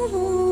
Ooh.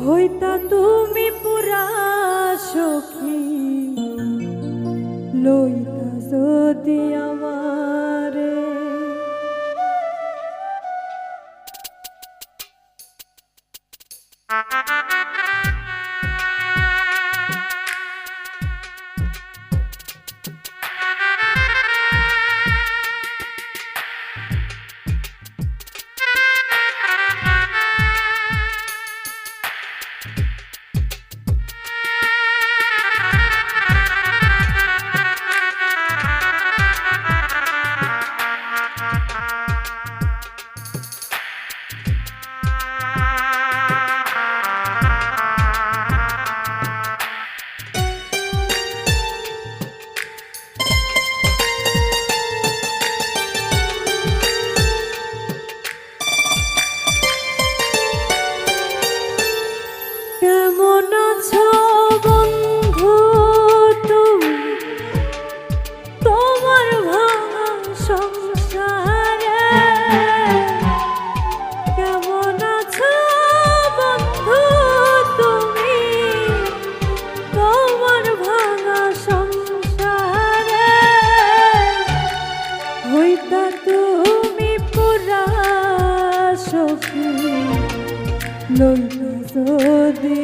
হইতা তুমি পুরা সখী লইতা যদি আমার লুল যদি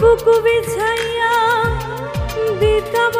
বুকু বিছাইয়া দিতাম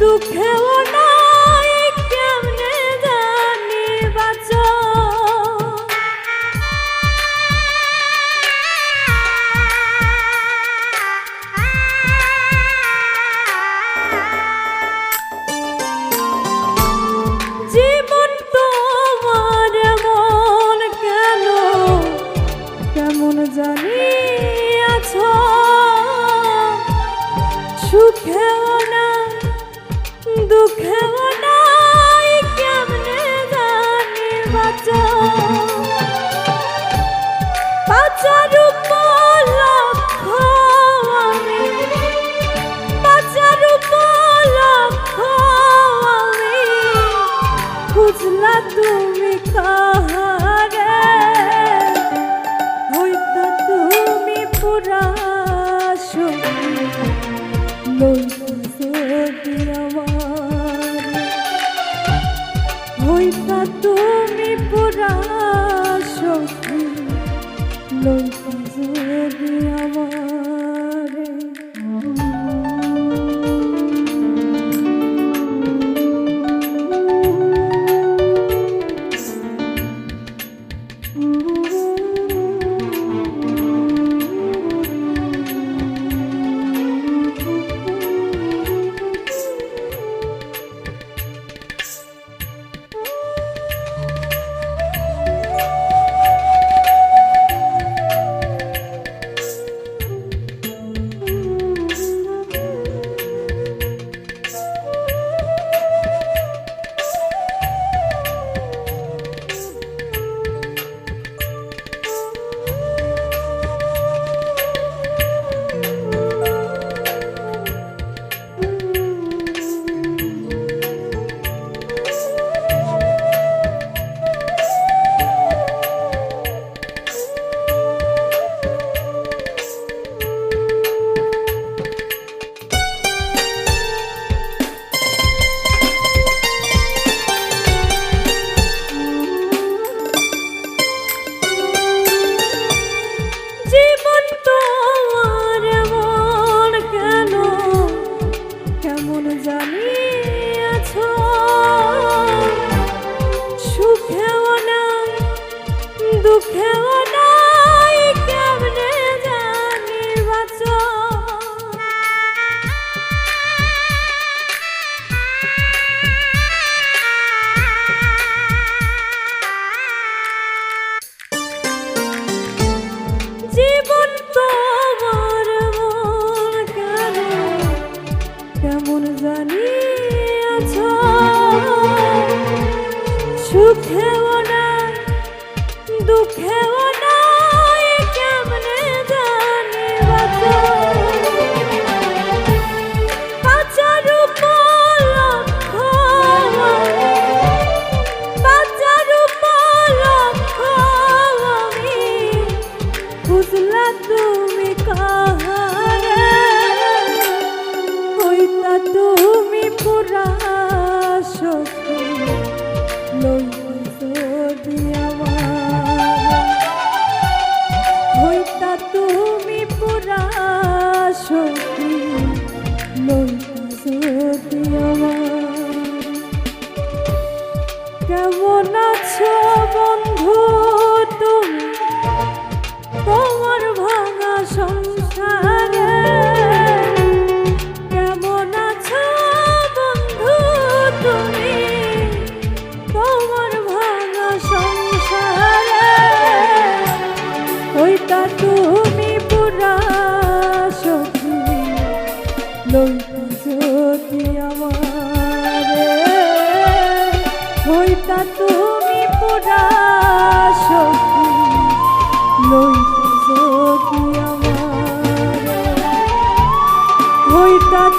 দুঃখেও দুঃখেও তুমি তোমার ভাঙা সংসারে। ওইটা তুমি পুরা সখী। লইটা যদি আমার। ওইটা তুমি পুরা সখী। লইটা যদি আমার। ওইটা